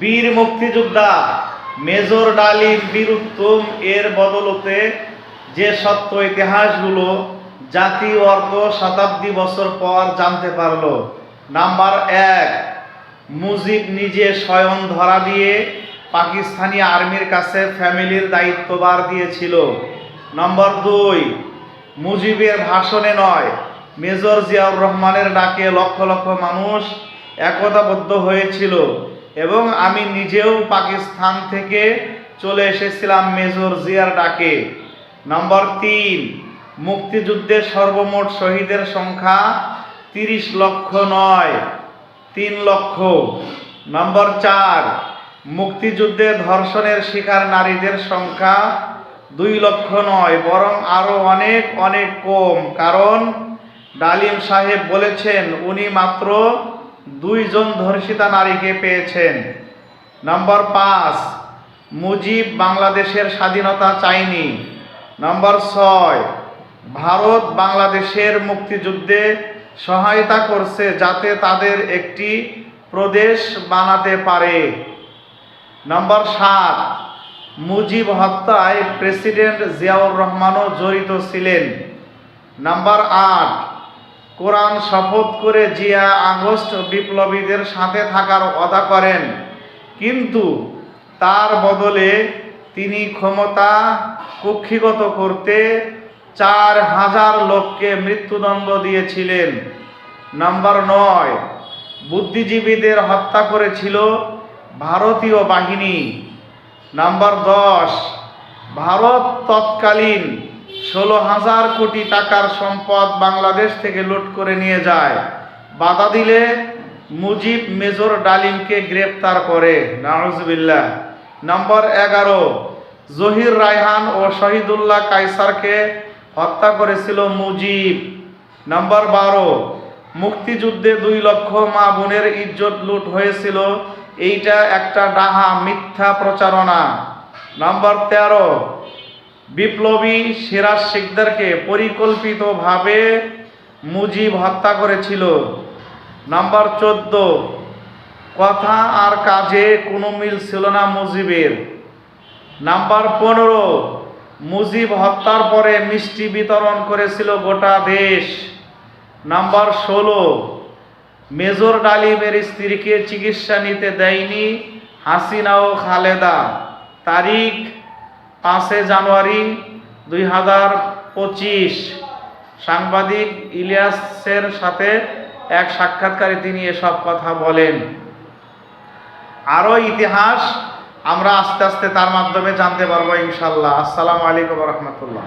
বীর মুক্তিযোদ্ধা মেজর ডালিম বীর উত্তম এর বদলতে যে সত্য ইতিহাসগুলো জাতি অর্ধ শতাব্দী বছর পর জানতে পারল, নাম্বার এক, মুজিব নিজে স্বয়ং ধরা দিয়ে পাকিস্তানি আর্মির কাছে ফ্যামিলির দায়িত্বভার দিয়েছিল। নম্বর দুই, মুজিবের ভাষণে নয়, মেজর জিয়াউর রহমানের ডাকে লক্ষ লক্ষ মানুষ একতাবদ্ধ হয়েছিল। এবং আমি নিজেও পাকিস্তান থেকে চলে এসেছিলাম মেজর জিয়ার ডাকে। নম্বর তিন মুক্তিযুদ্ধের সর্বমোট শহীদের সংখ্যা তিরিশ লক্ষ নয়, তিন লক্ষ। নম্বর চার, মুক্তিযুদ্ধে ধর্ষণের শিকার নারীদের সংখ্যা দুই লক্ষ নয়, বরং আরও অনেক অনেক কম। কারণ ডালিম সাহেব বলেছেন, উনি মাত্র দুইজন ধর্ষিতা নারীকে পেয়েছেন। নম্বর পাঁচ, মুজিব বাংলাদেশের স্বাধীনতা চায়নি। নম্বর ছয়, ভারত বাংলাদেশের মুক্তিযুদ্ধে সহায়তা করছে যাতে তাদের একটি প্রদেশ বানাতে পারে। নম্বর সাত, মুজিব হত্যায় প্রেসিডেন্ট জিয়াউর রহমানও জড়িত ছিলেন। নাম্বার আট কোরআন শপথ করে জিয়া আগস্ট বিপ্লবীদের সাথে থাকার অদা করেন। কিন্তু তার বদলে তিনি ক্ষমতা কক্ষিগত করতে চার হাজার লোককে মৃত্যুদণ্ড দিয়েছিলেন। নাম্বার নয়, বুদ্ধিজীবীদের হত্যা করেছিল ভারতীয় বাহিনী। নাম্বার দশ, ভারত তৎকালীন ষোলো হাজার কোটি টাকার সম্পদ বাংলাদেশ থেকে লুট করে নিয়ে যায়। বাধা দিলে মুজিব মেজর ডালিমকে গ্রেপ্তার করে। নাউজবিল্লাহ। নম্বর এগারো, জহির রায়হান ও শহীদুল্লাহ কাইসারকে হত্যা করেছিল মুজিব। নম্বর বারো, মুক্তিযুদ্ধে দুই লক্ষ মা বোনের ইজ্জত লুট হয়েছিল। এইটা একটা ডাহা মিথ্যা প্রচারণা। নম্বর তেরো বিপ্লবী সিরাজ শিকদারকে পরিকল্পিতভাবে মুজিব হত্যা করেছিল। নাম্বার চোদ্দ, কথা আর কাজে কোনো মিল ছিল না মুজিবের। নাম্বার পনেরো, মুজিব হত্যার পরে মিষ্টি বিতরণ করেছিল গোটা দেশ। নাম্বার ষোলো, মেজর ডালিমের স্ত্রীকে চিকিৎসা নিতে দেয়নি হাসিনা ও খালেদা। তারিখ পাঁচে জানুয়ারি দুই হাজার পঁচিশ। সাংবাদিক ইলিয়াসের সাথে এক সাক্ষাৎকারে তিনি এসব কথা বলেন। আরও ইতিহাস আমরা আস্তে আস্তে তার মাধ্যমে জানতে পারব ইনশাল্লাহ। আসসালামু আলাইকুম রহমতুল্লাহ।